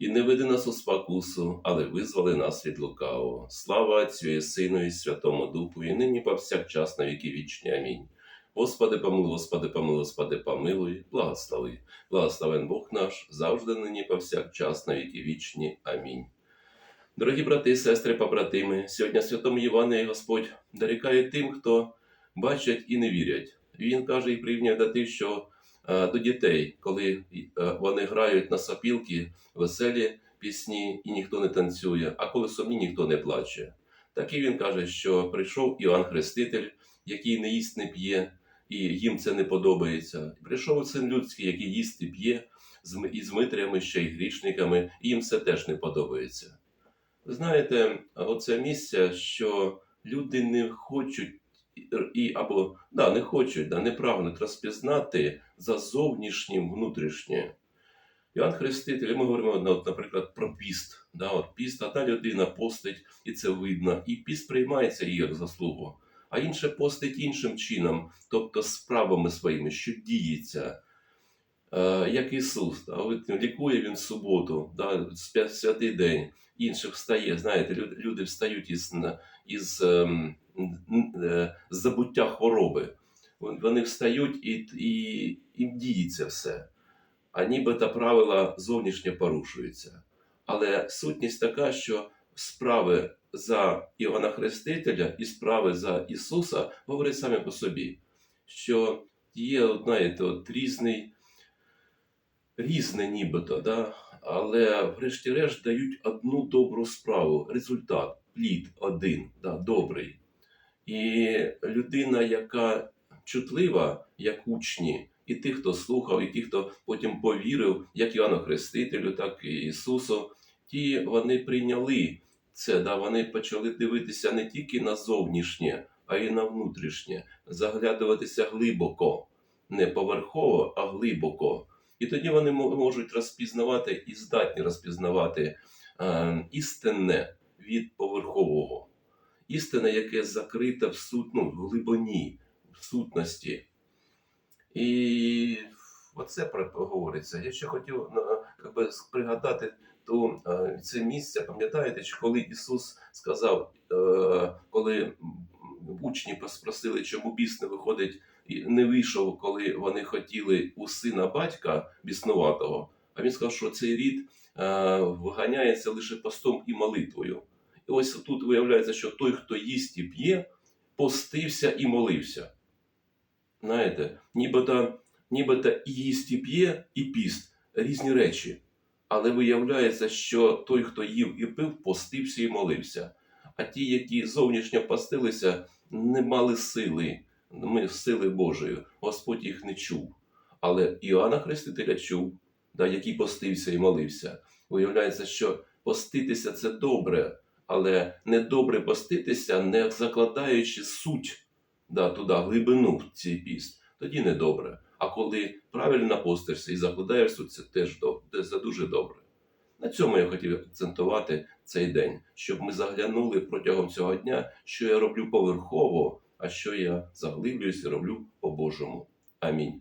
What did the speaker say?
І не веди нас у спокусу, але визволи нас від лукавого. Слава Отцю і Сину, і Святому Духу, і нині повсякчас на віки вічні. Амінь. Господи, помилуй, Господи, помилуй, Господи, помилуй, благослови. Благословен Бог наш, завжди нині повсякчас на віки вічні. Амінь. Дорогі брати сестри, побратими, сьогодні Святому Євангелії Господь дорікає тим, хто бачать і не вірять. Він каже і порівнює до тих, що до дітей, коли е, вони грають на сопілки, веселі пісні, і ніхто не танцює, а коли сумні, ніхто не плаче. Так і він каже, що прийшов Іван Хреститель, який не їсть, не п'є, і їм це не подобається. Прийшов син людський, який їсть і п'є, і з митрями, ще й грішниками, і їм це теж не подобається. Ви знаєте, оце місце, що люди не хочуть і або да, не хочуть, да, не прагнуть розпізнати за зовнішнім внутрішнє. Іоанн Хреститель, ми говоримо, ну, наприклад, про піст. Да, от піст, одна людина постить, і це видно, і піст приймається її як заслугу, а інше постить іншим чином, тобто справами своїми, що діється. Е, як Ісус, да, лікує Він суботу, да, святий день, інших встає. Знаєте, люди, встають із, із ем, забуття хвороби. Вони встають і, і, і діється все а нібито правила зовнішнє порушуються. Але сутність така, що справи за Івана Хрестителя і справи за Ісуса говорять самі по собі, що є, знаєте, от різний, різне нібито, да? але врешті-решт дають одну добру справу, результат, плід один, да, добрий. І людина, яка чутлива, як учні, і ті, хто слухав, і ті, хто потім повірив, як Іоанну Хрестителю, так і Ісусу, ті вони прийняли це, да, вони почали дивитися не тільки на зовнішнє, а й на внутрішнє, заглядуватися глибоко, не поверхово, а глибоко. І тоді вони можуть розпізнавати і здатні розпізнавати е, істинне від поверхового. Істина, яке закрите в сут, ну, в глибині, в сутності. І оце говориться. Я ще хотів ну, пригадати ту, е, це місце, пам'ятаєте, коли Ісус сказав, е, коли учні спросили, чому біс не виходить, не вийшов, коли вони хотіли у сина батька біснуватого, а він сказав, що цей рід виганяється лише постом і молитвою. Ось тут виявляється, що той, хто їсть і п'є, постився і молився. Знаєте, нібито, нібито і їсть і п'є, і піст різні речі. Але виявляється, що той, хто їв і пив, постився і молився. А ті, які зовнішньо постилися, не мали сили, ми сили Божої. Господь їх не чув. Але Іоанна Хрестителя чув, да, який постився і молився. Виявляється, що поститися це добре, але не добре поститися, не закладаючи суть да, туди, глибину в цей піст, тоді не добре. А коли правильно постишся і закладаєш суть, це теж добре, це дуже добре. На цьому я хотів акцентувати цей день, щоб ми заглянули протягом цього дня, що я роблю поверхово, а що я заглиблююсь і роблю по-божому. Амінь.